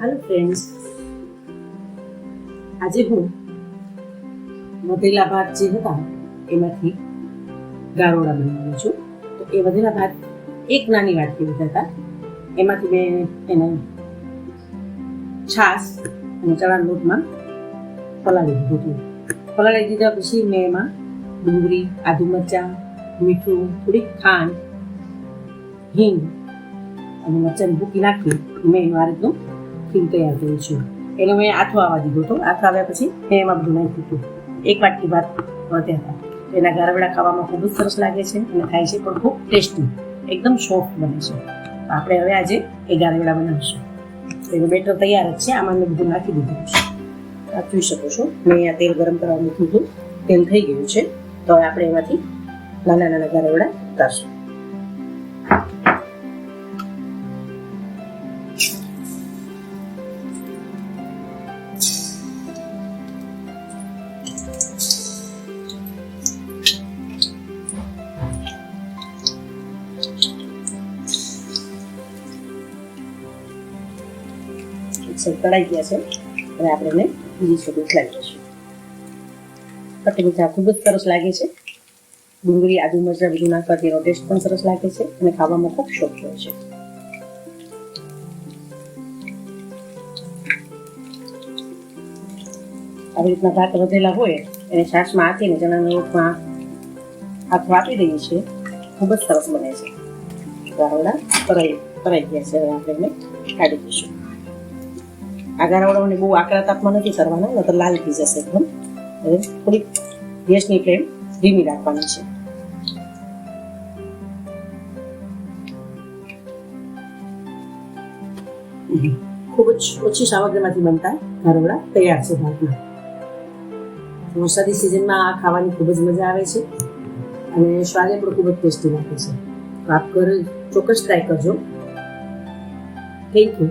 હાલો friends આજે હું વધેલા ભાત જે હતા, એમાંથી ગારોડા બનાવું છું. તો એ વધેલા ભાત એક નાની વાટકી લીધા હતા. એમાંથી મેં એને છાશ અને ચણાના લોટમાં પલાળી દીધું હતું. પલાળી દીધા પછી મેં એમાં ડુંગળી, આદુ મરચાં, મીઠું, થોડીક ખાંડ, હિંગ અને મરચાંની ભૂકી નાખી. મેં એનું આ રીતનું ખીર તૈયાર કર્યું છે. એનો મેં આથો આવવા દીધો હતો. આથો આવ્યા પછી મેં એમાં બધું નાખ્યું હતું. એક વાટકી ભાત વધ્યા હતા. એના ગારવડા ખાવામાં ખૂબ જ સરસ લાગે છે અને થાય છે પણ ખૂબ ટેસ્ટી. એકદમ સોફ્ટ બને છે. આપણે હવે આજે એ ગારવડા બનાવીશું. એનું બેટર તૈયાર જ છે. આમાં મેં બધું નાખી દીધું છે. આપ શકો છો. મેં અહીંયા તેલ ગરમ કરવા મૂક્યું હતું. તેલ થઈ ગયું છે. તો હવે આપણે એમાંથી નાના નાના ગારવડા ઉતારશું. કઢાઈ ગયા છે. અને આપણે એને બીજી સુધી ઉથલાવી દઈશું પટ્ટી મીઠા ખૂબ જ સરસ લાગે છે. ડુંગળી, આદુ મરચાં, બધું નાખવાથી એનો ટેસ્ટ પણ સરસ લાગે છે અને ખાવામાં ખૂબ શોખ હોય છે. આવી રીતના ભાત વધેલા હોય, એને છાશમાં આપીને ચણાના લોટમાં આખું આપી દઈએ છીએ. ખૂબ જ સરસ બને છે. ગારોડા તરાઈ ગયા છે. હવે આપણે કાઢી દઈશું આ ગારાવડાઓને બહુ આકરા તાપમાં નથી કરવાના નતર લાલ થઈ જશે એકદમ હવે થોડીક ગેસની ફ્લેમ ધીમી રાખવાની છે. ખૂબ જ ઓછી સામગ્રીમાંથી બનતા ગારવડા તૈયાર છે ભારતમાં. વરસાદી સિઝનમાં આ ખાવાની ખૂબ જ મજા આવે છે અને સ્વાદે પણ ખૂબ જ ટેસ્ટી લાગે છે. તો આપ ઘરે ચોક્કસ ટ્રાય કરજો. Thank you